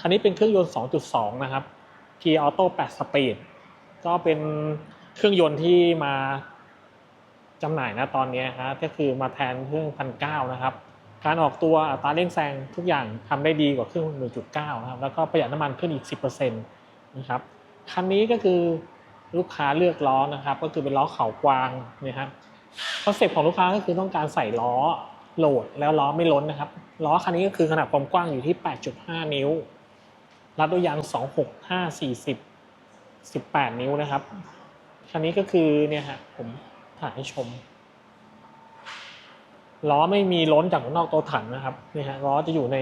คันนี้เป็นเครื่องยนต์ 2.2 นะครับเกียร์ออโต้8สปีดก็เป็นเครื่องยนต์ที่มาจำหน่ายนะตอนนี้ฮะก็คือมาแทนเครื่องพันเก้านะครับ การออกตัวอัตราเร่งแซงทุกอย่างทำได้ดีกว่าเครื่อง 1.9 นะครับ แล้วก็ประหยัดน้ำมันขึ้นอีก 10%นะครับ คันนี้ก็คือลูกค้าเลือกล้อนะครับ ก็คือเป็นล้อเขากวางนะครับคอนเซ็ปต์ของลูกค้าก็คือต้องการใส่ล้อโหลดแล้วล้อไม่ล้นนะครับ ล้อคันนี้ก็คือขนาดความกว้างอยู่ที่ 8.5 นิ้ว รัดด้วยยาง 265 40 18 นิ้วนะครับ คันนี้ก็คือเนี่ยฮะผมถ่ายให้ชม ล้อไม่มีล้นจากข้างนอกตัวถังนะครับนี่ฮะล้อจะอยู่ใน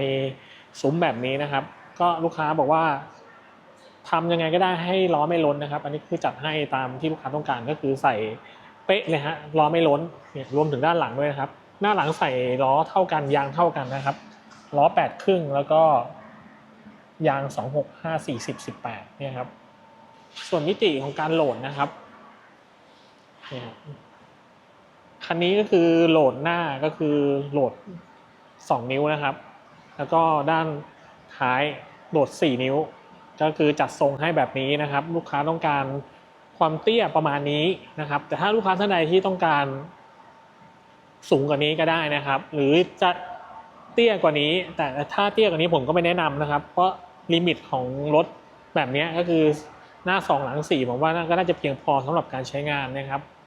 ซุ้มแบบนี้นะครับ ก็ลูกค้าบอกว่าทำยังไงก็ได้ให้ล้อไม่ล้นนะครับ อันนี้คือจัดให้ตามที่ลูกค้าต้องการก็คือใส่เป๊ะเลยฮะล้อไม่ล้นเนี่ยรวมถึงด้านหลังด้วยนะครับ หน้าหลังใส่ล้อเท่ากันยางเท่ากันนะครับล้อแปดครึ่งแล้วก็ ยางสองหกห้าสี่สิบสิบแปดเนี่ยครับ ส่วนมิติของการโหลดนะครับเนี่ยคันนี้ก็คือโหลดหน้าก็คือโหลด 2 นิ้วนะครับ แล้วก็ด้านท้ายโหลด 4 นิ้ว ก็คือจัดทรงให้แบบนี้นะครับ ลูกค้าต้องการความเตี้ยประมาณนี้นะครับ แต่ถ้าลูกค้าท่านใดที่ต้องการสูงกว่านี้ก็ได้นะครับ หรือจะเตี้ยกว่านี้ แต่ถ้าเตี้ยกว่านี้ผมก็ไม่แนะนำนะครับ เพราะ ลิมิตของรถแบบนี้ก็คือหน้าสองหลังสี่ผมว่าก็น่าจะเพียงพอสำหรับการใช้งานนะครับ